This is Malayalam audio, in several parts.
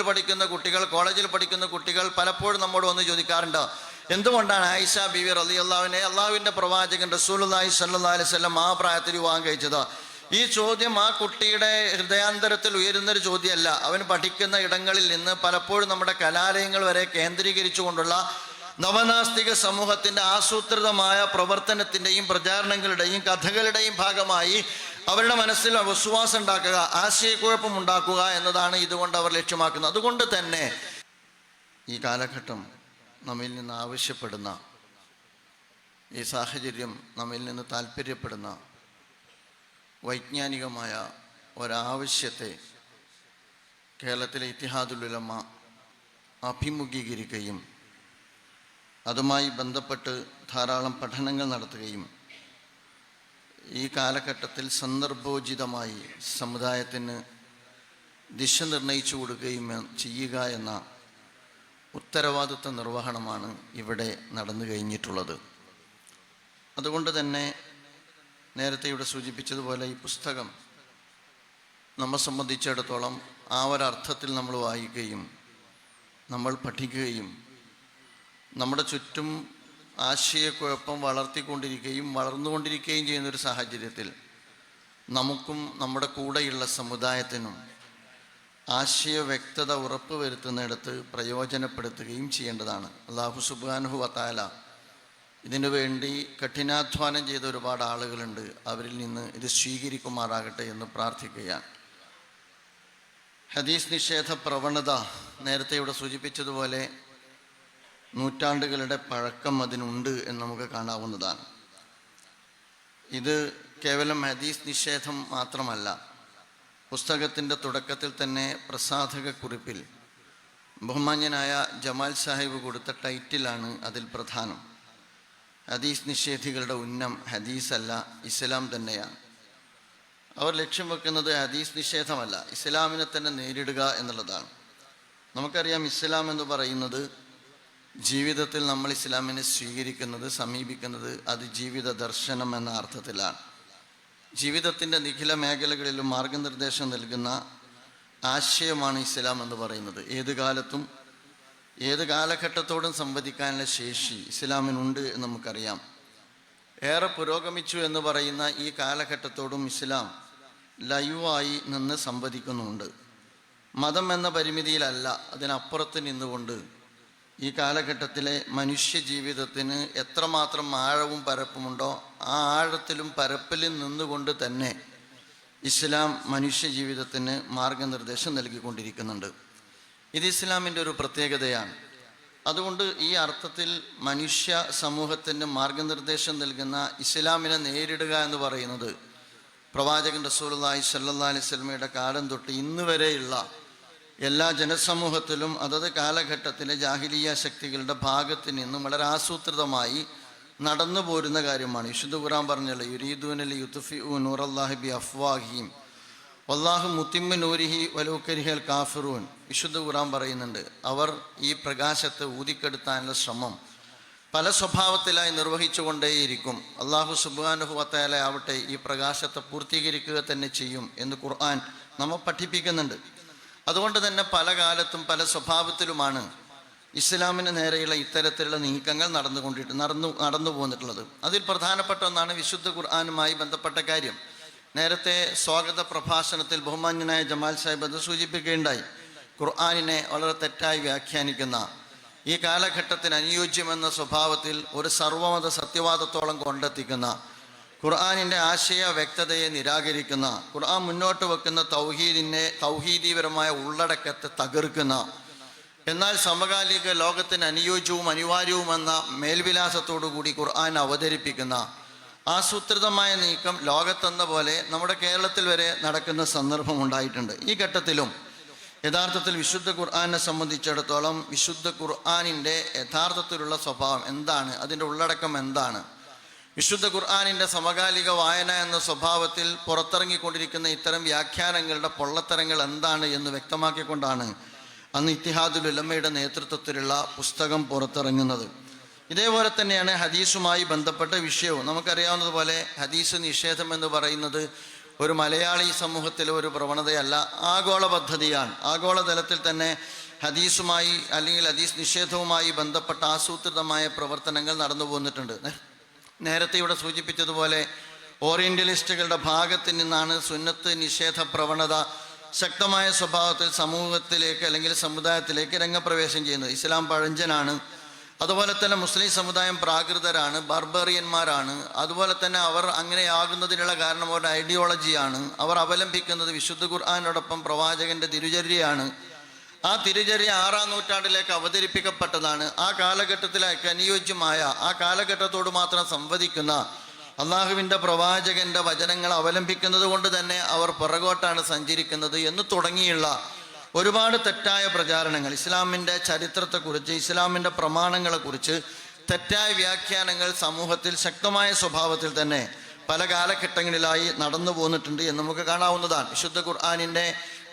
പഠിക്കുന്ന കുട്ടികൾ കോളേജിൽ പഠിക്കുന്ന കുട്ടികൾ പലപ്പോഴും നമ്മോട് വന്ന് ചോദിക്കാറുണ്ട്. എന്തുകൊണ്ടാണ് ആയിഷ ബിവി റലി അള്ളാവിനെ അള്ളാഹുവിന്റെ പ്രവാചകൻ റസൂലി സല്ലാ അലൈവല്ലം ആ പ്രായത്തിൽ വിവാഹം കഴിച്ചത്? ഈ ചോദ്യം ആ കുട്ടിയുടെ ഹൃദയാന്തരത്തിൽ ഉയരുന്നൊരു ചോദ്യമല്ല. അവൻ പഠിക്കുന്ന ഇടങ്ങളിൽ നിന്ന് പലപ്പോഴും നമ്മുടെ കലാലയങ്ങൾ വരെ കേന്ദ്രീകരിച്ചുകൊണ്ടുള്ള നവനാസ്തിക സമൂഹത്തിന്റെ ആസൂത്രിതമായ പ്രവർത്തനത്തിന്റെയും പ്രചാരണങ്ങളുടെയും കഥകളുടെയും ഭാഗമായി അവരുടെ മനസ്സിൽ വിശ്വാസം ഉണ്ടാക്കുക ആശയക്കുഴപ്പം ഉണ്ടാക്കുക എന്നതാണ് ഇതുകൊണ്ട് അവർ ലക്ഷ്യമാക്കുന്നത്. അതുകൊണ്ട് തന്നെ ഈ കാലഘട്ടം നമ്മിൽ നിന്ന് ആവശ്യപ്പെടുന്ന ഈ സാഹചര്യം നമ്മിൽ നിന്ന് താല്പര്യപ്പെടുന്ന വൈജ്ഞാനികമായ ഒരാവശ്യത്തെ കേരളത്തിലെ ഇത്തിഹാദുലുലമ അഭിമുഖീകരിക്കുകയും അതുമായി ബന്ധപ്പെട്ട് ധാരാളം പഠനങ്ങൾ നടത്തുകയും ഈ കാലഘട്ടത്തിൽ സന്ദർഭോചിതമായി സമുദായത്തിന് ദിശ നിർണയിച്ചു കൊടുക്കുകയും ചെയ്യുക എന്ന ഉത്തരവാദിത്വ നിർവഹണമാണ് ഇവിടെ നടന്നു കഴിഞ്ഞിട്ടുള്ളത്. അതുകൊണ്ട് തന്നെ നേരത്തെ ഇവിടെ സൂചിപ്പിച്ചതുപോലെ ഈ പുസ്തകം നമ്മെ സംബന്ധിച്ചിടത്തോളം ആ ഒരർത്ഥത്തിൽ നമ്മൾ വായിക്കുകയും നമ്മൾ പഠിക്കുകയും നമ്മുടെ ചുറ്റും ആശയക്കുഴപ്പം വളർത്തിക്കൊണ്ടിരിക്കുകയും വളർന്നുകൊണ്ടിരിക്കുകയും ചെയ്യുന്ന ഒരു സാഹചര്യത്തിൽ നമുക്കും നമ്മുടെ കൂടെയുള്ള സമുദായത്തിനും ആശയ വ്യക്തത ഉറപ്പ് വരുത്തുന്നിടത്ത് പ്രയോജനപ്പെടുത്തുകയും ചെയ്യേണ്ടതാണ്. അള്ളാഹു സുബാനുഹു വത്താല ഇതിനു വേണ്ടി കഠിനാധ്വാനം ചെയ്ത ഒരുപാട് ആളുകളുണ്ട്. അവരിൽ നിന്ന് ഇത് സ്വീകരിക്കുമാറാകട്ടെ എന്ന് പ്രാർത്ഥിക്കുകയാണ്. ഹദീസ് നിഷേധ പ്രവണത നേരത്തെ ഇവിടെ സൂചിപ്പിച്ചതുപോലെ നൂറ്റാണ്ടുകളുടെ പഴക്കം അതിനുണ്ട് എന്ന് നമുക്ക് കാണാവുന്നതാണ്. ഇത് കേവലം ഹദീസ് നിഷേധം മാത്രമല്ല പുസ്തകത്തിന്റെ തുടക്കത്തിൽ തന്നെ പ്രസാധക കുറിപ്പിൽ ബഹുമാന്യനായ ജമാൽ സാഹിബ് കൊടുത്ത ടൈറ്റിലാണ് അതിൽ പ്രധാനം. ഹദീസ് നിഷേധികളുടെ ഉന്നം ഹദീസ് അല്ല ഇസ്ലാം തന്നെയാണ്. അവർ ലക്ഷ്യം വെക്കുന്നത് ഹദീസ് നിഷേധമല്ല ഇസ്ലാമിനെ തന്നെ നേരിടുക എന്നുള്ളതാണ്. നമുക്കറിയാം ഇസ്ലാം എന്ന് പറയുന്നത് ജീവിതത്തിൽ നമ്മൾ ഇസ്ലാമിനെ സ്വീകരിക്കുന്നത് സമീപിക്കുന്നത് അത് ജീവിത ദർശനം എന്ന അർത്ഥത്തിലാണ്. ജീവിതത്തിന്റെ നിഖില മേഖലകളിലും മാർഗനിർദ്ദേശം നൽകുന്ന ആശയമാണ് ഇസ്ലാം എന്ന് പറയുന്നത്. ഏത് കാലത്തും ഏത് കാലഘട്ടത്തോടും സംവദിക്കാനുള്ള ശേഷി ഇസ്ലാമിനുണ്ട് എന്ന് നമുക്കറിയാം. ഏറെ പുരോഗമിച്ചു എന്ന് പറയുന്ന ഈ കാലഘട്ടത്തോടും ഇസ്ലാം ലൈവായി നിന്ന് സംവദിക്കുന്നുണ്ട്. മതം എന്ന പരിമിതിയിലല്ല അതിനപ്പുറത്ത് നിന്നുകൊണ്ട് ഈ കാലഘട്ടത്തിലെ മനുഷ്യ ജീവിതത്തിന് എത്രമാത്രം ആഴവും പരപ്പുമുണ്ടോ ആ ആഴത്തിലും പരപ്പിലും നിന്നുകൊണ്ട് തന്നെ ഇസ്ലാം മനുഷ്യ ജീവിതത്തിന് മാർഗനിർദ്ദേശം നൽകിക്കൊണ്ടിരിക്കുന്നുണ്ട്. ഇത് ഇസ്ലാമിന്റെ ഒരു പ്രത്യേകതയാണ്. അതുകൊണ്ട് ഈ അർത്ഥത്തിൽ മനുഷ്യ സമൂഹത്തിന് മാർഗനിർദ്ദേശം നൽകുന്ന ഇസ്ലാമിനെ നേരിടുക എന്ന് പറയുന്നത് പ്രവാചകൻ സ്വല്ലല്ലാഹി അലൈഹി വസല്ലമയുടെ കാലം തൊട്ട് ഇന്ന് വരെയുള്ള എല്ലാ ജനസമൂഹത്തിലും അതത് കാലഘട്ടത്തിലെ ജാഹിലിയ ശക്തികളുടെ ഭാഗത്ത് നിന്നും വളരെ ആസൂത്രിതമായി നടന്നു പോരുന്ന കാര്യമാണ്. വിശുദ്ധ ഖുറാൻ പറഞ്ഞല്ലോ യുരീദൂനലി യുത്തുഫി നൂറല്ലാഹി അള്ളാഹിബി അഫ്വാഹിയും വല്ലാഹു മുത്തിമ്മ നൂരിഹി വലൂക്കരിഹൽ കാഫിറൂൻ. വിശുദ്ധ ഖുറാൻ പറയുന്നുണ്ട് അവർ ഈ പ്രകാശത്തെ ഊതിക്കെടുത്താനുള്ള ശ്രമം പല സ്വഭാവത്തിലായി നിർവഹിച്ചുകൊണ്ടേയിരിക്കും. അള്ളാഹു സുബാനുഹുവത്തയാലെ ആവട്ടെ ഈ പ്രകാശത്തെ പൂർത്തീകരിക്കുക തന്നെ ചെയ്യും എന്ന് ഖുർആൻ നമ്മൾ പഠിപ്പിക്കുന്നുണ്ട്. അതുകൊണ്ട് തന്നെ പല കാലത്തും പല സ്വഭാവത്തിലുമാണ് ഇസ്ലാമിന് നേരെയുള്ള ഇത്തരത്തിലുള്ള നീക്കങ്ങൾ നടന്നുകൊണ്ടിട്ട് നടന്നു നടന്നു പോന്നിട്ടുള്ളത്. അതിൽ പ്രധാനപ്പെട്ട ഒന്നാണ് വിശുദ്ധ ഖുർആാനുമായി ബന്ധപ്പെട്ട കാര്യം. നേരത്തെ സ്വാഗത പ്രഭാഷണത്തിൽ ബഹുമാന്യനായ ജമാൽ സാഹിബ് അത് സൂചിപ്പിക്കുകയുണ്ടായി. ഖുർആാനിനെ വളരെ തെറ്റായി വ്യാഖ്യാനിക്കുന്ന ഈ കാലഘട്ടത്തിന് അനുയോജ്യമെന്ന സ്വഭാവത്തിൽ ഒരു സർവമത സത്യവാദത്തോളം കൊണ്ടെത്തിക്കുന്ന ഖുർആാനിന്റെ ആശയ വ്യക്തതയെ നിരാകരിക്കുന്ന ഖുർആൻ മുന്നോട്ട് വെക്കുന്ന തൗഹീദിനെ തൗഹീദീപരമായ ഉള്ളടക്കത്തെ തകർക്കുന്ന എന്നാൽ സമകാലിക ലോകത്തിന് അനുയോജ്യവും അനിവാര്യവുമെന്ന മേൽവിലാസത്തോടു കൂടി ഖുർആൻ അവതരിപ്പിക്കുന്ന ആസൂത്രിതമായ നീക്കം ലോകത്തെന്ന പോലെ നമ്മുടെ കേരളത്തിൽ വരെ നടക്കുന്ന സന്ദർഭം ഉണ്ടായിട്ടുണ്ട്. ഈ ഘട്ടത്തിലും യഥാർത്ഥത്തിൽ വിശുദ്ധ ഖുർആാനെ സംബന്ധിച്ചിടത്തോളം വിശുദ്ധ ഖുർആാനിന്റെ യഥാർത്ഥത്തിലുള്ള സ്വഭാവം എന്താണ്? അതിന്റെ ഉള്ളടക്കം എന്താണ്? വിശുദ്ധ ഖുർആാനിന്റെ സമകാലിക വായന എന്ന സ്വഭാവത്തിൽ പുറത്തിറങ്ങിക്കൊണ്ടിരിക്കുന്ന ഇത്തരം വ്യാഖ്യാനങ്ങളുടെ പൊള്ളത്തരങ്ങൾ എന്താണ് എന്ന് വ്യക്തമാക്കിക്കൊണ്ടാണ് അന്ന് ഇത്തിഹാദുൽ ഉലമ്മയുടെ നേതൃത്വത്തിലുള്ള പുസ്തകം പുറത്തിറങ്ങുന്നത്. ഇതേപോലെ തന്നെയാണ് ഹദീസുമായി ബന്ധപ്പെട്ട വിഷയവും. നമുക്കറിയാവുന്നതുപോലെ ഹദീസ് നിഷേധം എന്ന് പറയുന്നത് ഒരു മലയാളി സമൂഹത്തിലെ ഒരു പ്രവണതയല്ല ആഗോള പദ്ധതിയാണ്. ആഗോളതലത്തിൽ തന്നെ ഹദീസുമായി അല്ലെങ്കിൽ ഹദീസ് നിഷേധവുമായി ബന്ധപ്പെട്ട ആസൂത്രിതമായ പ്രവർത്തനങ്ങൾ നടന്നു പോന്നിട്ടുണ്ട് നേരത്തെ ഇവിടെ സൂചിപ്പിച്ചതുപോലെ ഓറിയന്റലിസ്റ്റുകളുടെ ഭാഗത്ത് നിന്നാണ് സുന്നത്ത് നിഷേധ പ്രവണത ശക്തമായ സ്വഭാവത്തിൽ സമൂഹത്തിലേക്ക് അല്ലെങ്കിൽ സമുദായത്തിലേക്ക് രംഗപ്രവേശം ചെയ്യുന്നത്. ഇസ്ലാം പഴഞ്ചനാണ്. അതുപോലെ തന്നെ മുസ്ലിം സമുദായം പ്രാകൃതരാണ് ബർബേറിയന്മാരാണ്. അതുപോലെ തന്നെ അവർ അങ്ങനെയാകുന്നതിനുള്ള കാരണം അവരുടെ ഐഡിയോളജിയാണ് അവർ അവലംബിക്കുന്നത് വിശുദ്ധ ഖുർആാനോടൊപ്പം പ്രവാചകന്റെ തിരുചര്യയാണ്. ആ തിരുചര്യ ആറാം നൂറ്റാണ്ടിലേക്ക് അവതരിപ്പിക്കപ്പെട്ടതാണ്. ആ കാലഘട്ടത്തിലേക്ക് അനുയോജ്യമായ ആ കാലഘട്ടത്തോട് മാത്രം സംവദിക്കുന്ന അള്ളാഹുവിന്റെ പ്രവാചകന്റെ വചനങ്ങൾ അവലംബിക്കുന്നത് കൊണ്ട് തന്നെ അവർ പുറകോട്ടാണ് സഞ്ചരിക്കുന്നത് എന്ന് തുടങ്ങിയുള്ള ഒരുപാട് തെറ്റായ പ്രചാരണങ്ങൾ. ഇസ്ലാമിന്റെ ചരിത്രത്തെക്കുറിച്ച് ഇസ്ലാമിന്റെ പ്രമാണങ്ങളെക്കുറിച്ച് തെറ്റായ വ്യാഖ്യാനങ്ങൾ സമൂഹത്തിൽ ശക്തമായ സ്വഭാവത്തിൽ തന്നെ പല കാലഘട്ടങ്ങളിലായി നടന്നു പോന്നിട്ടുണ്ട് എന്ന് നമുക്ക് കാണാവുന്നതാണ്. വിശുദ്ധ ഖുർആാനിന്റെ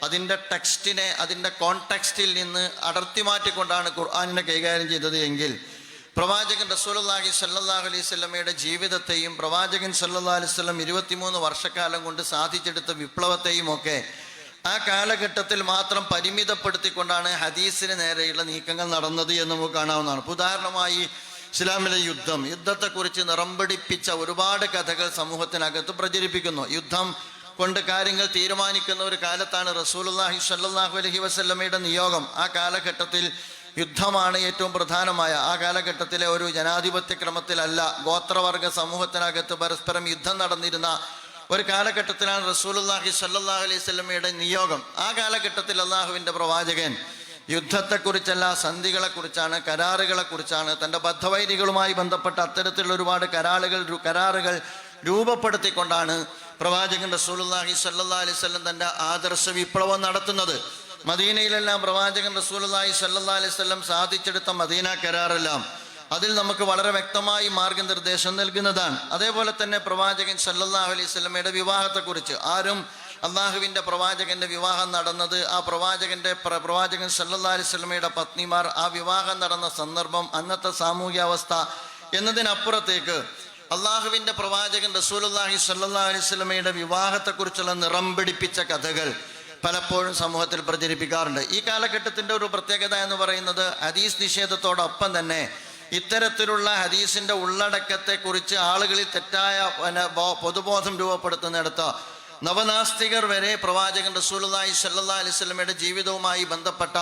അതിന്റെ ടെക്സ്റ്റിനെ അതിന്റെ കോൺടെക്സ്റ്റിൽ നിന്ന് അടർത്തി മാറ്റിക്കൊണ്ടാണ് ഖുർആാനിനെ കൈകാര്യം ചെയ്തത് എങ്കിൽ പ്രവാചകൻ റസൂലുള്ളാഹി സല്ലല്ലാഹു അലൈഹി സ്വലമയുടെ ജീവിതത്തെയും പ്രവാചകൻ സല്ലാ അലൈഹി സ്വലം ഇരുപത്തിമൂന്ന് വർഷക്കാലം കൊണ്ട് സാധിച്ചെടുത്ത വിപ്ലവത്തെയും ഒക്കെ ആ കാലഘട്ടത്തിൽ മാത്രം പരിമിതപ്പെടുത്തിക്കൊണ്ടാണ് ഹദീസിന് നേരെയുള്ള നീക്കങ്ങൾ നടന്നത് എന്ന് നമുക്ക് കാണാവുന്നതാണ്. ഉദാഹരണമായി ഇസ്ലാമിലെ യുദ്ധം. യുദ്ധത്തെക്കുറിച്ച് നിറംപിടിപ്പിച്ച ഒരുപാട് കഥകൾ സമൂഹത്തിനകത്ത് പ്രചരിപ്പിക്കുന്നു. യുദ്ധം കൊണ്ട് കാര്യങ്ങൾ തീരുമാനിക്കുന്ന ഒരു കാലത്താണ് റസൂലുള്ളാഹി സല്ലാഹു അലഹി വസല്ലമയുടെ നിയോഗം. ആ കാലഘട്ടത്തിൽ യുദ്ധമാണ് ഏറ്റവും പ്രധാനമായ. ആ കാലഘട്ടത്തിലെ ഒരു ജനാധിപത്യ ക്രമത്തിലല്ല ഗോത്രവർഗ സമൂഹത്തിനകത്ത് പരസ്പരം യുദ്ധം നടന്നിരുന്ന ഒരു കാലഘട്ടത്തിലാണ് റസൂലുള്ളാഹി സല്ലാഹു അലൈഹി വസല്ലമയുടെ നിയോഗം. ആ കാലഘട്ടത്തിൽ അള്ളാഹുവിന്റെ പ്രവാചകൻ യുദ്ധത്തെക്കുറിച്ചല്ല സന്ധികളെക്കുറിച്ചാണ് കരാറുകളെക്കുറിച്ചാണ് തന്റെ ബദ്ധവൈരികളുമായി ബന്ധപ്പെട്ട അത്തരത്തിലുള്ള ഒരുപാട് കരാറുകൾ കരാറുകൾ രൂപപ്പെടുത്തിക്കൊണ്ടാണ് പ്രവാചകൻ സ്വല്ലല്ലാഹി അലൈഹി വസല്ലം തന്റെ ആദർശ വിപ്ലവം നടത്തുന്നത്. മദീനയിലെല്ലാം പ്രവാചകൻ റസൂലുള്ളാഹി സ്വല്ലല്ലാഹി അലൈഹി വസല്ലം സാധിച്ചെടുത്ത മദീന കരാറെല്ലാം അതിൽ നമുക്ക് വളരെ വ്യക്തമായി മാർഗനിർദ്ദേശം നൽകുന്നതാണ്. അതേപോലെ തന്നെ പ്രവാചകൻ സല്ലാഹു അലൈഹി സ്വലമയുടെ വിവാഹത്തെക്കുറിച്ച് ആരും അള്ളാഹുവിന്റെ പ്രവാചകന്റെ വിവാഹം നടന്നത് ആ പ്രവാചകന്റെ പ്ര- പ്രവാചകൻ സല്ലാ അലൈഹി സ്വലമയുടെ പത്നിമാർ ആ വിവാഹം നടന്ന സന്ദർഭം അന്നത്തെ സാമൂഹ്യാവസ്ഥ എന്നതിനപ്പുറത്തേക്ക് അള്ളാഹുവിന്റെ പ്രവാചകൻ റസൂലുള്ളാഹി സല്ലല്ലാഹു അലൈഹി സ്വലമയുടെ വിവാഹത്തെക്കുറിച്ചുള്ള നിറം പിടിപ്പിച്ച കഥകൾ പലപ്പോഴും സമൂഹത്തിൽ പ്രചരിപ്പിക്കാറുണ്ട്. ഈ കാലഘട്ടത്തിന്റെ ഒരു പ്രത്യേകത എന്ന് പറയുന്നത് ഹദീസ് നിഷേധത്തോടൊപ്പം തന്നെ ഇത്തരത്തിലുള്ള ഹദീസിന്റെ ഉള്ളടക്കത്തെക്കുറിച്ച് ആളുകളിൽ തെറ്റായ പൊതുബോധം രൂപപ്പെടുത്തുന്നിടത്ത് നവനാസ്തികർ വരെ പ്രവാചകൻ റസൂലുള്ളാഹി സ്വല്ലല്ലാഹി അലൈഹി വസല്ലമയുടെ ജീവിതവുമായി ബന്ധപ്പെട്ട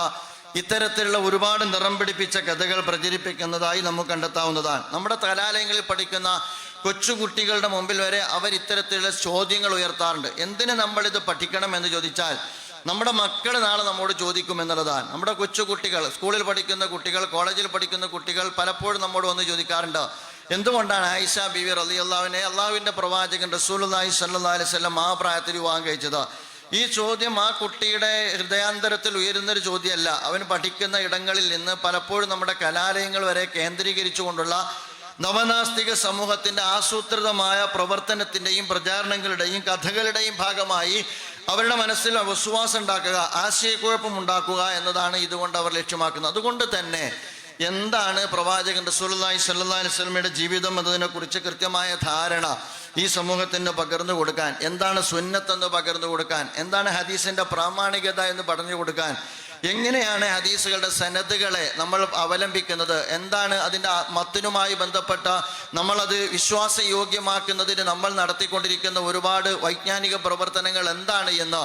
ഇത്തരത്തിലുള്ള ഒരുപാട് നിറം പിടിപ്പിച്ച കഥകൾ പ്രചരിപ്പിക്കുന്നതായി നമുക്ക് കണ്ടെത്താവുന്നതാണ്. നമ്മുടെ കലാലയങ്ങളിൽ പഠിക്കുന്ന കൊച്ചുകുട്ടികളുടെ മുമ്പിൽ വരെ അവർ ഇത്തരത്തിലുള്ള ചോദ്യങ്ങൾ ഉയർത്താറുണ്ട്. എന്തിന് നമ്മളിത് പഠിക്കണം എന്ന് ചോദിച്ചാൽ നമ്മുടെ മക്കൾ നാളെ നമ്മോട് ചോദിക്കും എന്നുള്ളതാണ്. നമ്മുടെ കൊച്ചുകുട്ടികൾ സ്കൂളിൽ പഠിക്കുന്ന കുട്ടികൾ കോളേജിൽ പഠിക്കുന്ന കുട്ടികൾ പലപ്പോഴും നമ്മോട് വന്ന് ചോദിക്കാറുണ്ട് എന്തുകൊണ്ടാണ് ആയിഷ ബിവി റലി അള്ളാവിനെ അള്ളാഹുവിന്റെ പ്രവാചകൻ റസൂലുള്ളാഹി സ്വല്ലല്ലാഹി അലൈഹി വസല്ലം ആ പ്രായത്തിൽ വിവാഹം കഴിച്ചത്. ഈ ചോദ്യം ആ കുട്ടിയുടെ ഹൃദയാന്തരത്തിൽ ഉയരുന്നൊരു ചോദ്യമല്ല. അവൻ പഠിക്കുന്ന ഇടങ്ങളിൽ നിന്ന് പലപ്പോഴും നമ്മുടെ കലാലയങ്ങൾ വരെ കേന്ദ്രീകരിച്ചുകൊണ്ടുള്ള നവനാസ്തിക സമൂഹത്തിന്റെ ആസൂത്രിതമായ പ്രവർത്തനത്തിന്റെയും പ്രചാരണങ്ങളുടെയും കഥകളുടെയും ഭാഗമായി അവരുടെ മനസ്സിൽ വിശ്വാസം ഉണ്ടാക്കുക ആശയക്കുഴപ്പം ഉണ്ടാക്കുക എന്നതാണ് ഇതുകൊണ്ട് അവർ ലക്ഷ്യമാക്കുന്നത്. അതുകൊണ്ട് തന്നെ എന്താണ് പ്രവാചകൻ സ്വല്ലല്ലാഹി അലൈഹി വസല്ലമയുടെ ജീവിതം എന്നതിനെക്കുറിച്ച് കൃത്യമായ ധാരണ. ഈ സമൂഹത്തിന് പകർന്നു കൊടുക്കാൻ എന്താണ് സുന്നത്തെന്ന് പകർന്നു കൊടുക്കാൻ എന്താണ് ഹദീസിന്റെ പ്രാമാണികത എന്ന് പറഞ്ഞു കൊടുക്കാൻ എങ്ങനെയാണ് ഹദീസുകളുടെ സനദുകളെ നമ്മൾ അവലംബിക്കുന്നത് എന്താണ് അതിന്റെ മത്തിനുമായി ബന്ധപ്പെട്ട നമ്മളത് വിശ്വാസയോഗ്യമാക്കുന്നതിന് നമ്മൾ നടത്തിക്കൊണ്ടിരിക്കുന്ന ഒരുപാട് വൈജ്ഞാനിക പ്രവർത്തനങ്ങൾ എന്താണ് എന്ന്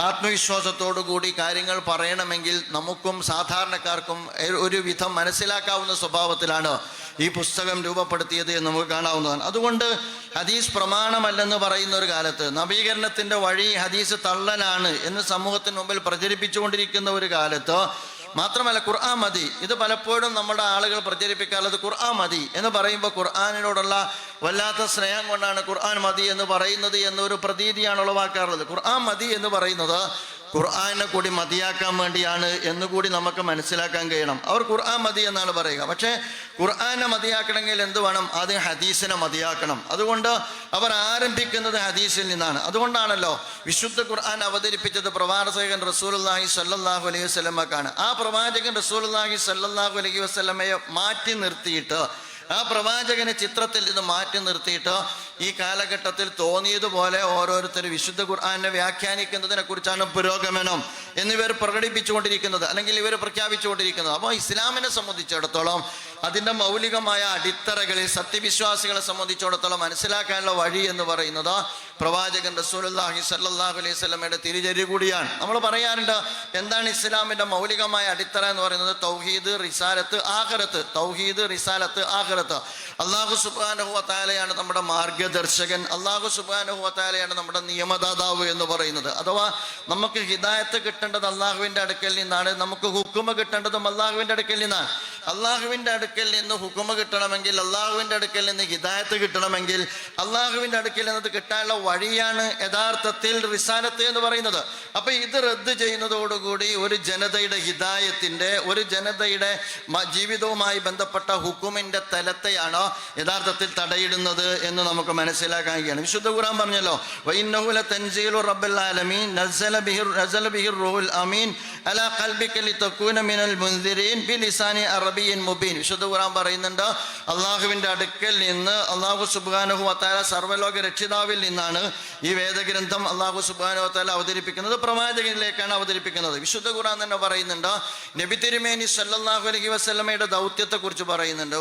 ആത്മവിശ്വാസത്തോടു കൂടി കാര്യങ്ങൾ പറയണമെങ്കിൽ നമുക്കും സാധാരണക്കാർക്കും ഒരുവിധം മനസ്സിലാക്കാവുന്ന സ്വഭാവത്തിലാണ്. ഈ പുസ്തകം രൂപപ്പെടുത്തിയത് എന്ന് നമുക്ക് കാണാവുന്നതാണ്. അതുകൊണ്ട് ഹദീസ് പ്രമാണമല്ലെന്ന് പറയുന്ന ഒരു കാലത്ത് നവീകരണത്തിന്റെ വഴി ഹദീസ് തള്ളലാണ് എന്ന് സമൂഹത്തിന് മുമ്പിൽ പ്രചരിപ്പിച്ചുകൊണ്ടിരിക്കുന്ന ഒരു കാലത്ത് മാത്രമല്ല ഖുർആൻ മതി. ഇത് പലപ്പോഴും നമ്മുടെ ആളുകൾ പ്രചരിപ്പിക്കാറുള്ളത് ഖുർആൻ മതി എന്ന് പറയുമ്പോൾ ഖുർആാനിനോടുള്ള വല്ലാത്ത സ്നേഹം കൊണ്ടാണ് ഖുർആൻ മതി എന്ന് പറയുന്നത് എന്നൊരു പ്രതീതിയാണ് ഉളവാക്കാറുള്ളത്. ഖുർആൻ മതി എന്ന് പറയുന്നത് ഖുർആനെ കൂടി മതിയാക്കാൻ വേണ്ടിയാണ് എന്നുകൂടി നമുക്ക് മനസ്സിലാക്കാൻ കഴിയണം. അവർ ഖുർആൻ മതി എന്നാണ് പറയുക. പക്ഷേ ഖുർആാനെ മതിയാക്കണമെങ്കിൽ എന്ത് വേണം? അത് ഹദീസിനെ മതിയാക്കണം. അതുകൊണ്ട് അവർ ആരംഭിക്കുന്നത് ഹദീസിൽ നിന്നാണ്. അതുകൊണ്ടാണല്ലോ വിശുദ്ധ ഖുർആൻ അവതരിപ്പിച്ചത് പ്രവാചകൻ റസൂലുള്ളാഹി സല്ലാഹു അലൈഹി വസ്ലമക്കാണ് ആ പ്രവാചകൻ റസൂലുള്ളാഹി സല്ലാഹു അലൈഹി വസ്ലമയെ മാറ്റി നിർത്തിയിട്ട് ആ പ്രവാചകനെ ചിത്രത്തിൽ നിന്ന് മാറ്റി നിർത്തിയിട്ട് ഈ കാലഘട്ടത്തിൽ തോന്നിയതുപോലെ ഓരോരുത്തർ വിശുദ്ധ ഖുർആാനെ വ്യാഖ്യാനിക്കുന്നതിനെ കുറിച്ചാണ് പുരോഗമനം. എന്നിവർ പ്രകടിപ്പിച്ചുകൊണ്ടിരിക്കുന്നത് അല്ലെങ്കിൽ ഇവർ പ്രഖ്യാപിച്ചുകൊണ്ടിരിക്കുന്നത്. അപ്പോൾ ഇസ്ലാമിനെ സംബന്ധിച്ചിടത്തോളം അതിന്റെ മൗലികമായ അടിത്തറകളിൽ സത്യവിശ്വാസികളെ സംബന്ധിച്ചിടത്തോളം മനസ്സിലാക്കാനുള്ള വഴി എന്ന് പറയുന്നത് പ്രവാചകൻ റസൂലുള്ളാഹി സല്ലല്ലാഹു അലൈഹി സ്വലമയുടെ തിരിചരി കൂടിയാണ്. നമ്മൾ പറയാറുണ്ട് എന്താണ് ഇസ്ലാമിന്റെ മൗലികമായ അടിത്തറ എന്ന് പറയുന്നത്? തൗഹീദ് റിസാലത്ത് ആഖിറത്ത്. തൗഹീദ് റിസാലത്ത് ആഖിറത്ത്. അള്ളാഹു സുബ്ഹാനഹു വതആലയാണ് നമ്മുടെ മാർഗദർശകൻ അള്ളാഹു സുബ്ഹാനഹു വതആലയാണ് നമ്മുടെ നിയമദാതാവ് എന്ന് പറയുന്നത്. അഥവാ നമുക്ക് ഹിദായത്ത് കിട്ടേണ്ടത് അള്ളാഹുവിന്റെ അടുക്കൽ നിന്നാണ്. നമുക്ക് ഹുക്കുമ കിട്ടേണ്ടതും അള്ളാഹുവിന്റെ അടുക്കൽ നിന്നാണ്. അള്ളാഹുവിന്റെ അടുക്കൽ നിന്ന് ഹുക്കുമ കിട്ടണമെങ്കിൽ അള്ളാഹുവിന്റെ അടുക്കൽ നിന്ന് ഹിദായത്ത് കിട്ടണമെങ്കിൽ അള്ളാഹുവിന്റെ അടുക്കൽ നിന്ന് കിട്ടാനുള്ള വഴിയാണ് യഥാർത്ഥത്തിൽ റിസാലത്ത് എന്ന് പറയുന്നത്. അപ്പൊ ഇത് റദ്ദ് ചെയ്യുന്നതോടുകൂടി ഒരു ജനതയുടെ ഹിദായത്തിന്റെ ഒരു ജനതയുടെ ജീവിതവുമായി ബന്ധപ്പെട്ട ഹുക്കുമിന്റെ തലത്തെയാണോ യഥാർത്ഥത്തിൽ തടയിടുന്നത് എന്ന് നമുക്ക് മനസ്സിലാക്കാൻ വിശുദ്ധ ഖുർആൻ പറഞ്ഞല്ലോ വൈനഹുല തൻസീലു റബ്ബൽ ആലമീൻ നസല ബിഹിർ നസല ബിഹിർ റൂൽ അമീൻ അലാ ഖൽബിക ലിതകൂന മിനൽ മുൻദിരീൻ ബിലിസാനി അറബിയ്യിൻ മുബീൻ. വിശുദ്ധ ഖുറാൻ പറയുന്നുണ്ട് അള്ളാഹുവിന്റെ അടുക്കൽ നിന്ന് അള്ളാഹു സുബ്ഹാനഹു വതആല സർവലോക രക്ഷിതാവിൽ നിന്നാണ് ഈ വേദഗ്രന്ഥം അള്ളാഹു സുബ്ഹാനഹു വതആല അവതരിപ്പിക്കുന്നത്. പ്രവാചകനിലേക്കാണ് അവതരിപ്പിക്കുന്നത്. വിശുദ്ധ ഖുറാൻ തന്നെ പറയുന്നുണ്ട് നബി തിരുമേനി സല്ലാഹു അലഹി വസ്ലമയുടെ ദൗത്യത്തെ കുറിച്ച് പറയുന്നുണ്ട്.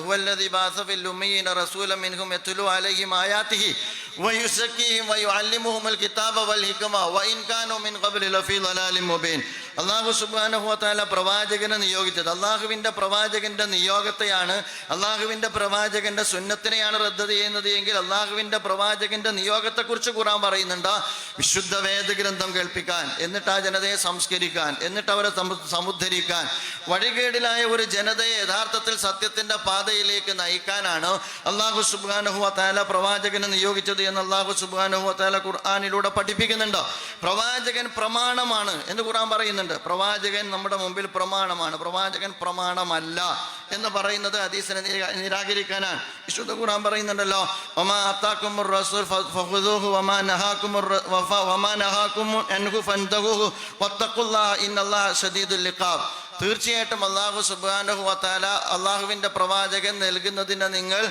കിതാബ വൽ മിൻ മുബീൻ. അള്ളാഹു സുബ്ഹാനഹു വതആല പ്രവാചകനെ നിയോഗിച്ചത്. അള്ളാഹുവിന്റെ പ്രവാചകന്റെ നിയോഗത്തെയാണ് അള്ളാഹുവിന്റെ പ്രവാചകന്റെ സുന്നത്തിനെയാണ് റദ്ദ് ചെയ്യുന്നത് എങ്കിൽ അള്ളാഹുവിന്റെ പ്രവാചകന്റെ നിയോഗത്തെക്കുറിച്ച് ഖുറാൻ പറയുന്നുണ്ട്. വിശുദ്ധ വേദഗ്രന്ഥം കേൾപ്പിക്കാൻ എന്നിട്ട് ആ ജനതയെ സംസ്കരിക്കാൻ എന്നിട്ട് അവരെ സമു- സമുദ്ധരിക്കാൻ. വഴികേടിലായ ഒരു ജനതയെ യഥാർത്ഥത്തിൽ സത്യത്തിന്റെ പാതയിലേക്ക് നയിക്കാനാണ് അള്ളാഹു സുബ്ഹാനഹു വതആല പ്രവാചകനെ നിയോഗിച്ചത് എന്ന് അള്ളാഹു ഖുർആാനിലൂടെ ഖുർആനിലൂടെ പഠിപ്പിക്കുന്നുണ്ട്. പ്രവാചകൻ പ്രമാണമാണ് എന്ന് ഖുർആൻ പറയുന്നുണ്ട്. പ്രവാചകൻ നമ്മുടെ മുമ്പിൽ പ്രമാണമാണ് പ്രവാചകൻ പ്രമാണമല്ല എന്ന് പറയുന്നത് ഹദീസിനെ നിരാകരിക്കാനാണ്. വിശുദ്ധ ഖുർആൻ പറയുന്നുണ്ടല്ലോ ഫ- വമാ ശദീദുൽ ഇഖാബ്. തീർച്ചയായിട്ടും അള്ളാഹു സുബാനഹു വത്താല അള്ളാഹുവിന്റെ പ്രവാചകൻ നൽകുന്നതിനെ നിങ്ങൾ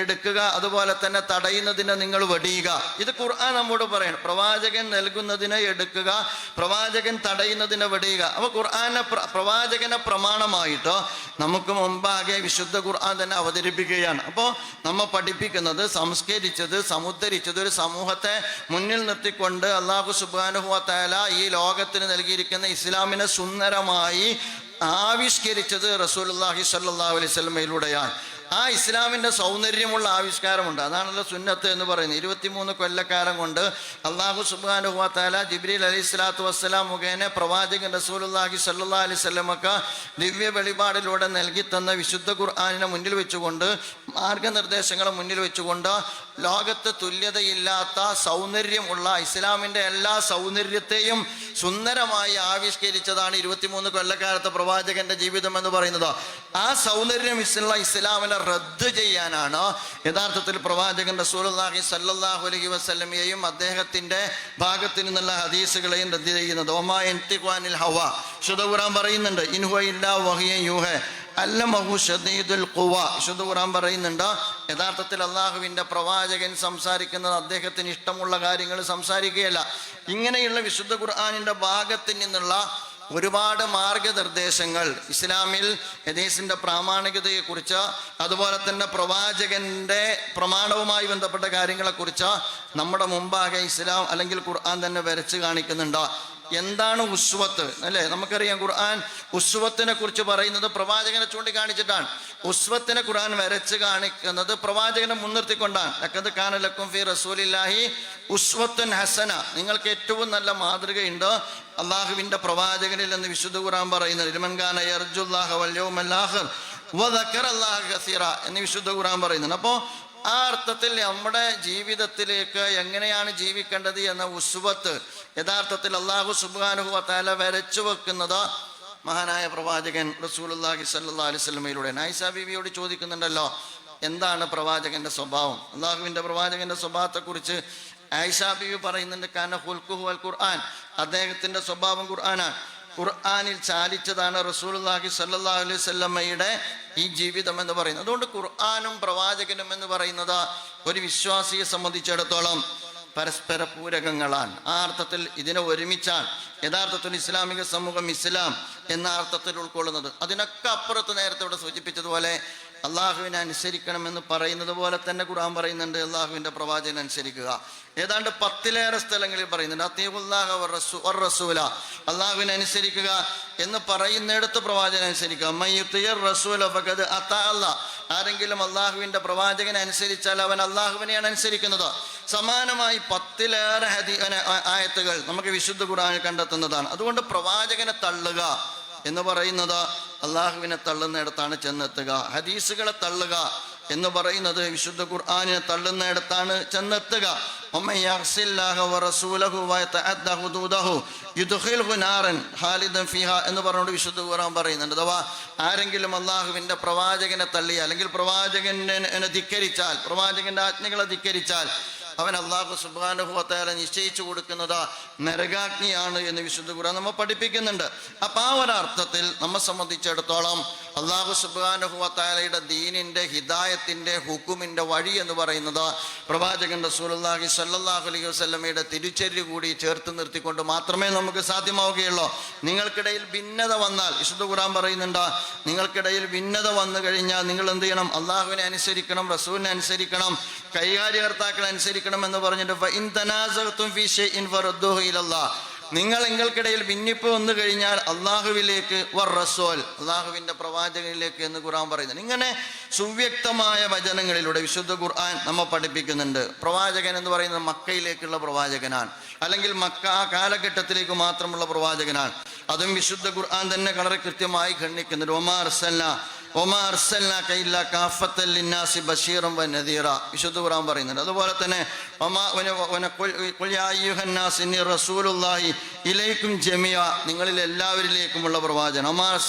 എടുക്കുക അതുപോലെ തന്നെ തടയുന്നതിനെ നിങ്ങൾ വെടിയുക. ഇത് ഖുർആൻ നമ്മോട് പറയണം. പ്രവാചകൻ നൽകുന്നതിനെ എടുക്കുക പ്രവാചകൻ തടയുന്നതിനെ വെടിയുക. അപ്പോൾ ഖുർആനെ പ്രവാചകനെ പ്രമാണമായിട്ടോ നമുക്ക് മുമ്പാകെ വിശുദ്ധ ഖുർആൻ തന്നെ അവതരിപ്പിക്കുകയാണ്. അപ്പോൾ നമ്മൾ പഠിപ്പിക്കുന്നത് സംസ്കരിച്ചത് സമുദ്ധരിച്ചത് ഒരു സമൂഹത്തെ മുന്നിൽ നിർത്തിക്കൊണ്ട് അള്ളാഹു സുബാനുഹു വത്താല ഈ ലോകത്തിന് നൽകിയിരിക്കുന്ന ഇസ്ലാമിനെ സുന്ദരമായി ആവിഷ്കരിച്ചത് റസൂലുള്ളാഹി സ്വല്ലല്ലാഹു അലൈഹി വസല്ലമയിലൂടെയാണ്. ആ ഇസ്ലാമിന്റെ സൗന്ദര്യമുള്ള ആവിഷ്കാരമുണ്ട്. അതാണല്ലോ സുന്നത്ത് എന്ന് പറയുന്നത്. ഇരുപത്തിമൂന്ന് കൊല്ലക്കാലം കൊണ്ട് അള്ളാഹു സുബാനുഹു താല ജിബ്രീൽ അലൈഹി സ്വലാത്തു വസ്സലാം മുഖേന പ്രവാചകൻ റസൂലുള്ളാഹി സല്ലാ അലൈഹി സ്വലമക്ക ദിവ്യ വെളിപാടിലൂടെ നൽകി തന്ന വിശുദ്ധ ഖുർആാനിനെ മുന്നിൽ വെച്ചുകൊണ്ട് മാർഗനിർദ്ദേശങ്ങളെ മുന്നിൽ വെച്ചുകൊണ്ട് ലോകത്ത് തുല്യതയില്ലാത്ത സൗന്ദര്യമുള്ള ഇസ്ലാമിന്റെ എല്ലാ സൗന്ദര്യത്തെയും സുന്ദരമായി ആവിഷ്കരിച്ചതാണ് ഇരുപത്തിമൂന്ന് കൊല്ലക്കാലത്തെ പ്രവാചകന്റെ ജീവിതം എന്ന് പറയുന്നത്. ആ സൗന്ദര്യം ഇസ്ലാ ഇസ്ലാമിനെ റദ്ദ് ചെയ്യാനാണ്. യഥാർത്ഥത്തിൽ പ്രവാചകൻ റസൂലി സല്ലാഹു അലഹി വസ്ലമിയെയും അദ്ദേഹത്തിന്റെ ഭാഗത്തു നിന്നുള്ള ഹദീസുകളെയും റദ്ദ് ചെയ്യുന്നത്. ഒമാ ഹവ. ഷുദുറാൻ പറയുന്നുണ്ട് ഇൻഹുവ ഇല്ലാ വഹിയ യൂഹ. അല്ലമഹു ഷദീദുൽ ഖുവ. ഷുദുറാൻ പറയുന്നുണ്ട് യഥാർത്ഥത്തിൽ അള്ളാഹുവിന്റെ പ്രവാചകൻ സംസാരിക്കുന്നത് അദ്ദേഹത്തിന് ഇഷ്ടമുള്ള കാര്യങ്ങൾ സംസാരിക്കുകയല്ല. ഇങ്ങനെയുള്ള വിശുദ്ധ ഖുർആാനിന്റെ ഭാഗത്ത് നിന്നുള്ള ഒരുപാട് മാർഗനിർദ്ദേശങ്ങൾ ഇസ്ലാമിൽ ഹദീസിന്റെ പ്രാമാണികതയെക്കുറിച്ച് അതുപോലെ തന്നെ പ്രവാചകന്റെ പ്രമാണവുമായി ബന്ധപ്പെട്ട കാര്യങ്ങളെക്കുറിച്ച് നമ്മുടെ മുമ്പാകെ ഇസ്ലാം അല്ലെങ്കിൽ ഖുർആൻ തന്നെ വരച്ച് കാണിക്കുന്നുണ്ട്. എന്താണ് ഉസ്വത്ത്? അല്ലേ? നമുക്കറിയാം ഖുർആൻ ഉസ്വത്തിനെ കുറിച്ച് പറയുന്നത് പ്രവാചകനെ ചൂണ്ടിക്കാണിച്ചിട്ടാണ്. ഉസ്വത്തിനെ ഖുർആൻ വരച്ച് കാണിക്കുന്നത് പ്രവാചകനെ മുൻനിർത്തിക്കൊണ്ടാണ്. ലക്കത് കാനലക്കും ഫി റസൂലില്ലാഹി ഉസ്വത്തുൻ ഹസന. നിങ്ങൾക്ക് ഏറ്റവും നല്ല മാതൃകയുണ്ട് അള്ളാഹുവിന്റെ പ്രവാചകനിൽ എന്ന് വിശുദ്ധ ഖുർആൻ പറയുന്നത്. ഇരുമൻഖാന വദക്കറല്ലാഹ കസീറ എന്ന് വിശുദ്ധ ഖുർആൻ പറയുന്നുണ്ട് അപ്പോൾ ആ അർത്ഥത്തിൽ നമ്മുടെ ജീവിതത്തിലേക്ക് എങ്ങനെയാണ് ജീവിക്കേണ്ടത് എന്ന ഉസ്വത്ത് യഥാർത്ഥത്തിൽ അള്ളാഹു സുബാനുഹു തല വരച്ചു വെക്കുന്നത് മഹാനായ പ്രവാചകൻ സല്ലല്ലാഹു അലൈഹി വസല്ലമയിലൂടെ. നൈസ ബീവിയോട് ചോദിക്കുന്നുണ്ടല്ലോ എന്താണ് പ്രവാചകന്റെ സ്വഭാവം? അള്ളാഹുവിന്റെ പ്രവാചകന്റെ സ്വഭാവത്തെക്കുറിച്ച് ആയിഷാ ബീവി പറയുന്നുണ്ട് കാന അൽ ഖുർആൻ. അദ്ദേഹത്തിന്റെ സ്വഭാവം ഖുർആനാണ്. ഖുർആാനിൽ ചാലിച്ചതാണ് റസൂൽഹി സല്ലാ അലൈഹി സ്വല്ലമ്മയുടെ ഈ ജീവിതം എന്ന് പറയുന്നത്. അതുകൊണ്ട് ഖുർആാനും പ്രവാചകനും എന്ന് പറയുന്നത് ഒരു വിശ്വാസിയെ സംബന്ധിച്ചിടത്തോളം പരസ്പര പൂരകങ്ങളാണ്. ആ അർത്ഥത്തിൽ ഇതിനെ ഒരുമിച്ചാൽ യഥാർത്ഥത്തിൽ ഇസ്ലാമിക സമൂഹം ഇസ്ലാം എന്ന അർത്ഥത്തിൽ ഉൾക്കൊള്ളുന്നത്. അതിനൊക്കെ അപ്പുറത്ത് നേരത്തെ ഇവിടെ സൂചിപ്പിച്ചതുപോലെ അള്ളാഹുവിനെ അനുസരിക്കണമെന്ന് പറയുന്നത് പോലെ തന്നെ ഖുർആൻ പറയുന്നുണ്ട് അള്ളാഹുവിന്റെ പ്രവാചകൻ അനുസരിക്കുക. ഏതാണ്ട് പത്തിലേറെ സ്ഥലങ്ങളിൽ പറയുന്നുണ്ട്. അത്തീബുല്ലാഹ റസൂല. അള്ളാഹുവിനെ അനുസരിക്കുക എന്ന് പറയുന്നിടത്ത് പ്രവാചകൻ അനുസരിക്കുക. മയ്യുത്തിയർ റസൂല അല്ലാ ആരെങ്കിലും അള്ളാഹുവിന്റെ പ്രവാചകനെ അനുസരിച്ചാൽ അവൻ അള്ളാഹുവിനെയാണ് അനുസരിക്കുന്നത്. സമാനമായി പത്തിലേറെ ആയത്തുകൾ നമുക്ക് വിശുദ്ധ ഖുർആൻ കണ്ടെത്തുന്നതാണ്. അതുകൊണ്ട് പ്രവാചകനെ തള്ളുക എന്ന് പറയുന്നത് അള്ളാഹുവിനെ തള്ളുന്നിടത്താണ് ചെന്നെത്തുക. ഹദീസുകളെ തള്ളുക എന്ന് പറയുന്നത് വിശുദ്ധ ഖുർആാനിനെ തള്ളുന്നിടത്താണ് ചെന്നെത്തുക. എന്ന് പറഞ്ഞുകൊണ്ട് വിശുദ്ധ ഖുർആൻ പറയുന്നുണ്ട്. അഥവാ ആരെങ്കിലും അള്ളാഹുവിന്റെ പ്രവാചകനെ തള്ളി അല്ലെങ്കിൽ പ്രവാചകന്റെ ധിക്കരിച്ചാൽ പ്രവാചകന്റെ ആജ്ഞകളെ ധിക്കരിച്ചാൽ അവൻ അള്ളാഹു സുബാനുഭവത്താല നിശ്ചയിച്ചു കൊടുക്കുന്നത് നരകാഗ്നിയാണ് എന്ന് വിശുദ്ധ ഖുർആൻ നമ്മൾ പഠിപ്പിക്കുന്നുണ്ട്. അപ്പം ആ ഒരർത്ഥത്തിൽ നമ്മെ സംബന്ധിച്ചിടത്തോളം അള്ളാഹു സുബാനുഹുവത്താലയുടെ ദീനിന്റെ ഹിദായത്തിന്റെ ഹുക്കുമിന്റെ വഴി എന്ന് പറയുന്നത് പ്രവാചകൻ റസൂലുള്ളാഹി സല്ലാഹു അലൈഹി വസ്ലമയുടെ തിരിച്ചരി കൂടി ചേർത്ത് നിർത്തിക്കൊണ്ട് മാത്രമേ നമുക്ക് സാധ്യമാവുകയുള്ളൂ. നിങ്ങൾക്കിടയിൽ ഭിന്നത വന്നാൽ വിശുദ്ധ ഖുർആൻ പറയുന്നുണ്ട് നിങ്ങൾക്കിടയിൽ ഭിന്നത വന്നു കഴിഞ്ഞാൽ നിങ്ങൾ എന്ത് ചെയ്യണം? അള്ളാഹുവിനെ അനുസരിക്കണം റസൂലിനെ അനുസരിക്കണം കൈകാര്യകർത്താക്കളെ അനുസരിക്കണം എന്ന് പറഞ്ഞിട്ട് നിങ്ങൾ നിങ്ങൾക്കിടയിൽ ഭിന്നിപ്പ് വന്നു കഴിഞ്ഞാൽ അള്ളാഹുവിലേക്ക് വർ റസോൽ അള്ളാഹുവിന്റെ പ്രവാചകനിലേക്ക് എന്ന് ഖുർആൻ പറയുന്നുണ്ട്. ഇങ്ങനെ സുവ്യക്തമായ വചനങ്ങളിലൂടെ വിശുദ്ധ ഖുർആൻ നമ്മെ പഠിപ്പിക്കുന്നുണ്ട്. പ്രവാചകൻ എന്ന് പറയുന്നത് മക്കയിലേക്കുള്ള പ്രവാചകനാണ്. അല്ലെങ്കിൽ മക്ക ആ കാലഘട്ടത്തിലേക്ക് മാത്രമുള്ള പ്രവാചകനാണ്. അതും വിശുദ്ധ ഖുർആൻ തന്നെ വളരെ കൃത്യമായി ഖണ്ഡിക്കുന്നുണ്ട്. ഒമാർ സല്ല ഒമാർ കാഫത്തൽ ലിന്നാസി ബഷീറം വ നദീറ. വിശുദ്ധ ഖുർആൻ പറയുന്നുണ്ട്. അതുപോലെ തന്നെ ഇലൈക്കും ജമിയ നിങ്ങളിൽ എല്ലാവരിലേക്കുമുള്ള പ്രവാചകൻ. ഒമാർ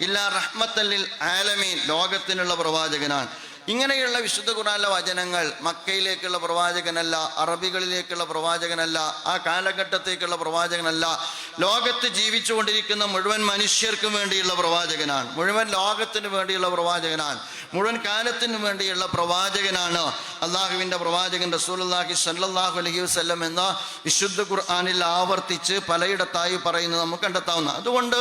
ഇല്ലാ റഹ്മത്തല്ലിൽ ആലമീൻ. ലോകത്തിനുള്ള പ്രവാചകനാണ്. ഇങ്ങനെയുള്ള വിശുദ്ധ ഖുറാനിലെ വചനങ്ങൾ മക്കയിലേക്കുള്ള പ്രവാചകനല്ല അറബികളിലേക്കുള്ള പ്രവാചകനല്ല ആ കാലഘട്ടത്തേക്കുള്ള പ്രവാചകനല്ല ലോകത്ത് ജീവിച്ചുകൊണ്ടിരിക്കുന്ന മുഴുവൻ മനുഷ്യർക്കും വേണ്ടിയുള്ള പ്രവാചകനാണ്. മുഴുവൻ ലോകത്തിന് വേണ്ടിയുള്ള പ്രവാചകനാണ്. മുഴുവൻ കാലത്തിനു വേണ്ടിയുള്ള പ്രവാചകനാണ് അള്ളാഹുവിന്റെ പ്രവാചകൻ റസൂലുള്ളാഹി സല്ലാഹു അലഹി വസല്ലം എന്ന വിശുദ്ധ ഖുർആാനിൽ ആവർത്തിച്ച് പലയിടത്തായി പറയുന്നത് നമുക്ക് കണ്ടെത്താവുന്ന. അതുകൊണ്ട്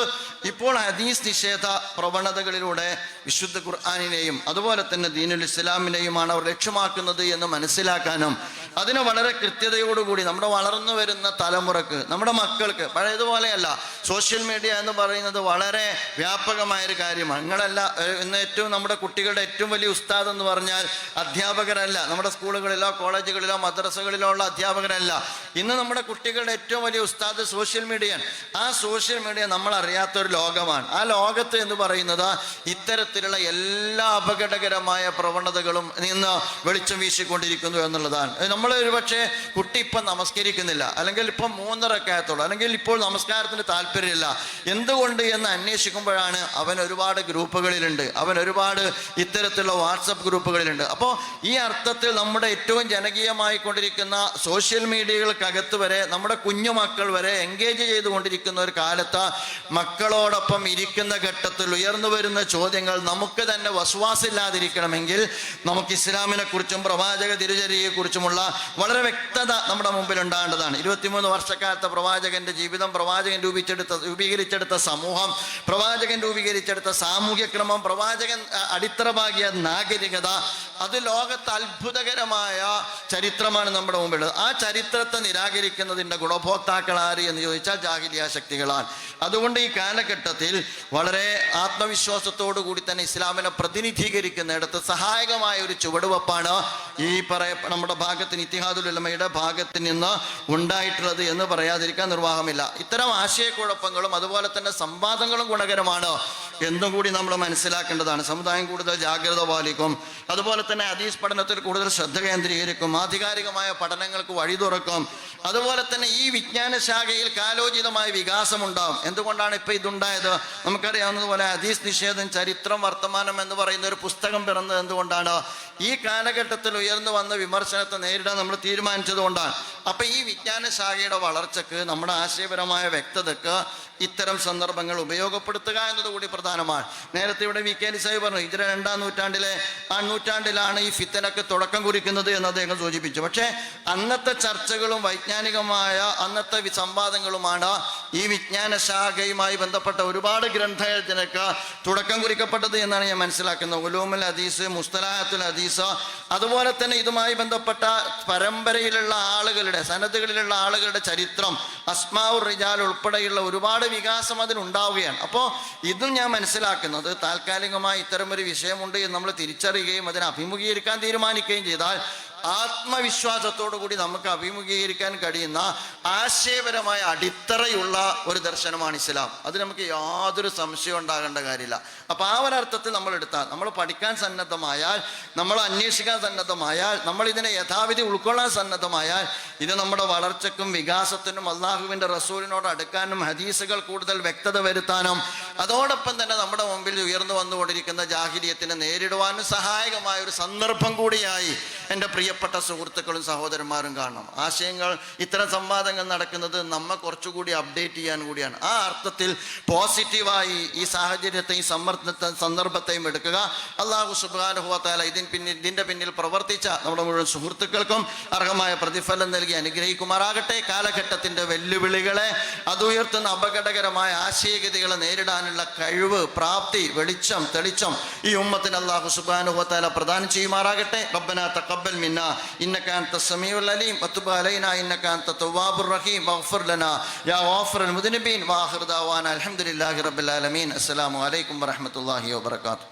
ഇപ്പോൾ ഹദീസ് നിഷേധ പ്രവണതകളിലൂടെ വിശുദ്ധ ഖുർആാനിനെയും അതുപോലെ തന്നെ ദീനുൽ ഇസ്ലാമിനെയുമാണ് അവർ ലക്ഷ്യമാക്കുന്നത് എന്ന് മനസ്സിലാക്കാനും അതിനെ വളരെ കൃത്യതയോടുകൂടി നമ്മുടെ വളർന്നു വരുന്ന തലമുറയ്ക്ക് നമ്മുടെ മക്കൾക്ക് പഴയതുപോലെയല്ല സോഷ്യൽ മീഡിയ എന്ന് പറയുന്നത് വളരെ വ്യാപകമായൊരു കാര്യമാണ്. നിങ്ങളല്ല ഇന്ന് ഏറ്റവും നമ്മുടെ കുട്ടികളുടെ ഏറ്റവും വലിയ ഉസ്താദ് എന്ന് പറഞ്ഞാൽ അധ്യാപകരല്ല. നമ്മുടെ സ്കൂളുകളിലോ കോളേജുകളിലോ മദ്രസകളിലോ ഉള്ള അധ്യാപകരല്ല. ഇന്ന് നമ്മുടെ കുട്ടികളുടെ ഏറ്റവും വലിയ ഉസ്താദ് സോഷ്യൽ മീഡിയയാണ്. ആ സോഷ്യൽ മീഡിയ നമ്മൾ അറിയാത്ത ഒരു ലോകമാണ്. ആ ലോകത്ത് എന്ന് പറയുന്നത് ഇത്തരത്തിലുള്ള എല്ലാ അപകടകരമായ പ്രവണതകളും നിന്ന് വെളിച്ചം വീശിക്കൊണ്ടിരിക്കുന്നു എന്നുള്ളതാണ്. നമ്മൾ ഒരുപക്ഷെ കുട്ടി ഇപ്പം നമസ്കരിക്കുന്നില്ല. അല്ലെങ്കിൽ ഇപ്പം മൂന്നരക്കായത്തുള്ളൂ അല്ലെങ്കിൽ ഇപ്പോൾ നമസ്കാരത്തിന് താല്പര്യമില്ല. എന്തുകൊണ്ട് എന്ന് അന്വേഷിക്കുമ്പോഴാണ് അവൻ ഒരുപാട് ഗ്രൂപ്പുകളിലുണ്ട്. അവൻ ഒരുപാട് ഇത്തരത്തിലുള്ള വാട്സപ്പ് ഗ്രൂപ്പുകളിലുണ്ട്. അപ്പോൾ ഈ അർത്ഥത്തിൽ നമ്മുടെ ഏറ്റവും ജനകീയമായി കൊണ്ടിരിക്കുന്ന സോഷ്യൽ മീഡിയകൾക്കകത്ത് വരെ നമ്മുടെ കുഞ്ഞുമക്കൾ വരെ എൻഗേജ് ചെയ്തുകൊണ്ടിരിക്കുന്ന ഒരു കാലത്ത് മക്കളോടൊപ്പം ഇരിക്കുന്ന ഘട്ടത്തിൽ ഉയർന്നു വരുന്ന ചോദ്യങ്ങൾ നമുക്ക് തന്നെ വസ്വാസില്ലാതിരിക്കണമെങ്കിൽ നമുക്ക് ഇസ്ലാമിനെ കുറിച്ചും പ്രവാചക തിരുചര്യയെക്കുറിച്ചുമുള്ള വളരെ വ്യക്തത നമ്മുടെ മുമ്പിൽ ഉണ്ടാകേണ്ടതാണ്. ഇരുപത്തിമൂന്ന് വർഷക്കാലത്തെ പ്രവാചകന്റെ ജീവിതം പ്രവാചകൻ രൂപിച്ചെടുത്ത രൂപീകരിച്ചെടുത്ത സമൂഹം പ്രവാചകൻ രൂപീകരിച്ചെടുത്ത സാമൂഹ്യ ക്രമം പ്രവാചകൻ അടിത്തറമാകിയ നാഗരികത അത് ലോകത്ത് അത്ഭുതകരമായ ചരിത്രമാണ് നമ്മുടെ മുമ്പിലുള്ളത്. ആ ചരിത്രത്തെ നിരാകരിക്കുന്നതിന്റെ ഗുണഭോക്താക്കൾ ആര് എന്ന് ചോദിച്ചാൽ ജാഹിലിയ ശക്തികളാണ്. അതുകൊണ്ട് ഈ കാലഘട്ടത്തിൽ വളരെ ആത്മവിശ്വാസത്തോടു കൂടി തന്നെ ഇസ്ലാമിനെ പ്രതിനിധീകരിക്കുന്നിടത്ത് സഹായകമായ ഒരു ചുവടുവെപ്പാണ് ഈ പറയ നമ്മുടെ ഭാഗത്തിന് ഇത്തിഹാദുൽ ഉലമയുടെ ഭാഗത്ത് നിന്ന് ഉണ്ടായിട്ടുള്ളത് എന്ന് പറയാതിരിക്കാൻ നിർവാഹമില്ല. ഇത്തരം ആശയക്കുഴപ്പങ്ങളും അതുപോലെ തന്നെ സംവാദങ്ങളും ഗുണകരമാണ് എന്നും കൂടി നമ്മൾ മനസ്സിലാക്കേണ്ടതാണ്. സമുദായം കൂടുതൽ ജാഗ്രത പാലിക്കും. അതുപോലെ തന്നെ ഹദീസ് പഠനത്തിൽ കൂടുതൽ ശ്രദ്ധ കേന്ദ്രീകരിക്കും. ആധികാരികമായ പഠനങ്ങൾക്ക് വഴി തുറക്കും. അതുപോലെ തന്നെ ഈ വിജ്ഞാന ശാഖയിൽ കാലോചിതമായ വികാസമുണ്ടാവും. എന്തുകൊണ്ടാണ് ഇപ്പം ഇതുണ്ടായത്? നമുക്കറിയാവുന്നതുപോലെ ഹദീസ് നിഷേധം ചരിത്രം വർത്തമാനം എന്ന് പറയുന്ന ഒരു പുസ്തകം പിറന്നത് എന്തുകൊണ്ടാണ് ഈ കാലഘട്ടത്തിൽ ഉയർന്നു വന്ന വിമർശനത്തെ നേരിടാൻ നമ്മൾ തീരുമാനിച്ചത് കൊണ്ടാണ് അപ്പം ഈ വിജ്ഞാന ശാഖയുടെ വളർച്ചക്ക് നമ്മുടെ ആശയപരമായ വ്യക്തതക്ക് ഇത്തരം സന്ദർഭങ്ങൾ ഉപയോഗപ്പെടുത്തുക എന്നതുകൂടി പ്രധാനമാണ്. നേരത്തെ ഇവിടെ വി കെ സാഹിബ് പറഞ്ഞു ഇതര രണ്ടാം നൂറ്റാണ്ടിലെ ആ നൂറ്റാണ്ടിലാണ് ഈ ഫിത്തനൊക്കെ തുടക്കം കുറിക്കുന്നത് എന്ന് അദ്ദേഹം സൂചിപ്പിച്ചു. പക്ഷേ അന്നത്തെ ചർച്ചകളും വൈജ്ഞാനികമായ അന്നത്തെ സംവാദങ്ങളുമാണ് ഈ വിജ്ഞാന ശാഖയുമായി ബന്ധപ്പെട്ട ഒരുപാട് ഗ്രന്ഥരചനക്ക് തുടക്കം കുറിക്കപ്പെട്ടത് എന്നാണ് ഞാൻ മനസ്സിലാക്കുന്നത്. ഉലൂമുൽ ഹദീസ് മുസ്തലാഹത്തുൽ ഹദീസ് അതുപോലെ തന്നെ ഇതുമായി ബന്ധപ്പെട്ട പരമ്പരയിലുള്ള ആളുകളുടെ സന്നദ്ധകളിലുള്ള ആളുകളുടെ ചരിത്രം അസ്മാവുർ റിജാൽ ഉൾപ്പെടെയുള്ള ഒരുപാട് വികാസം അതിനുണ്ടാവുകയാണ്. അപ്പോൾ ഇതും ഞാൻ മനസ്സിലാക്കുന്നത് താൽക്കാലികമായി ഇത്തരമൊരു വിഷയമുണ്ട് എന്ന് നമ്മൾ തിരിച്ചറിയുകയും അതിനെ അഭിമുഖീകരിക്കാൻ തീരുമാനിക്കുകയും ചെയ്താൽ ആത്മവിശ്വാസത്തോടു കൂടി നമുക്ക് അഭിമുഖീകരിക്കാൻ കഴിയുന്ന ആശയപരമായ അടിത്തറയുള്ള ഒരു ദർശനമാണ് ഇസ്ലാം. അത് നമുക്ക് യാതൊരു സംശയം ഉണ്ടാകേണ്ട കാര്യമില്ല. അപ്പൊ ആ ഒരർത്ഥത്തിൽ നമ്മൾ എടുത്താൽ നമ്മൾ പഠിക്കാൻ സന്നദ്ധമായാൽ നമ്മൾ അന്വേഷിക്കാൻ സന്നദ്ധമായാൽ നമ്മൾ ഇതിനെ യഥാവിധി ഉൾക്കൊള്ളാൻ സന്നദ്ധമായാൽ ഇത് നമ്മുടെ വളർച്ചയ്ക്കും വികാസത്തിനും അള്ളാഹുവിന്റെ റസൂലിനോട് അടുക്കാനും ഹദീസുകൾ കൂടുതൽ വ്യക്തത വരുത്താനും അതോടൊപ്പം തന്നെ നമ്മുടെ മുമ്പിൽ ഉയർന്നു വന്നുകൊണ്ടിരിക്കുന്ന ജാഹിരിയത്തിനെ നേരിടുവാനും സഹായകമായ ഒരു സന്ദർഭം കൂടിയായി എന്റെ പ്രിയപ്പെട്ട സുഹൃത്തുക്കളും സഹോദരന്മാരും കാണണം. ആശയങ്ങൾ ഇത്തരം സംവാദങ്ങൾ നടക്കുന്നത് നമ്മെ കുറച്ചുകൂടി അപ്ഡേറ്റ് ചെയ്യാൻ കൂടിയാണ്. ആ അർത്ഥത്തിൽ പോസിറ്റീവായി ഈ സാഹചര്യത്തെയും സമ്മർദ്ദത്തെ സന്ദർഭത്തെയും എടുക്കുക. അള്ളാഹു സുബാനുഭവത്താല ഇതിന് പിന്നിൽ ഇതിന്റെ പിന്നിൽ പ്രവർത്തിച്ച നമ്മുടെ മുഴുവൻ സുഹൃത്തുക്കൾക്കും അർഹമായ പ്രതിഫലം നൽകി അനുഗ്രഹിക്കുമാറാകട്ടെ. കാലഘട്ടത്തിന്റെ വെല്ലുവിളികളെ അതുയർത്തുന്ന അപകടകരമായ ആശയഗതികളെ നേരിടാനുള്ള കഴിവ് പ്രാപ്തി വെളിച്ചം തെളിച്ചം ഈ ഉമ്മത്തിന് അള്ളാഹു സുബാനുഭവത്താല പ്രദാനം ചെയ്യുമാറാകട്ടെ. റബ്ബന തഖബ്ബൽ മിന്ന ഇന്നക അൻത സമീഉൽ അലീം വതുബ് അലൈനാ ഇന്നക അൻത തവ്വാബുർ റഹീം വഗ്ഫിർ ലനാ യാ ഗാഫിറുൽ മുദ്നിബീൻ വാഖിർ ദഅവാന അൽഹംദുലില്ലാഹി റബ്ബിൽ ആലമീൻ അസ്സലാമു അലൈക്കും വറഹ്മത്തുള്ളാഹി വബറകാതുഹു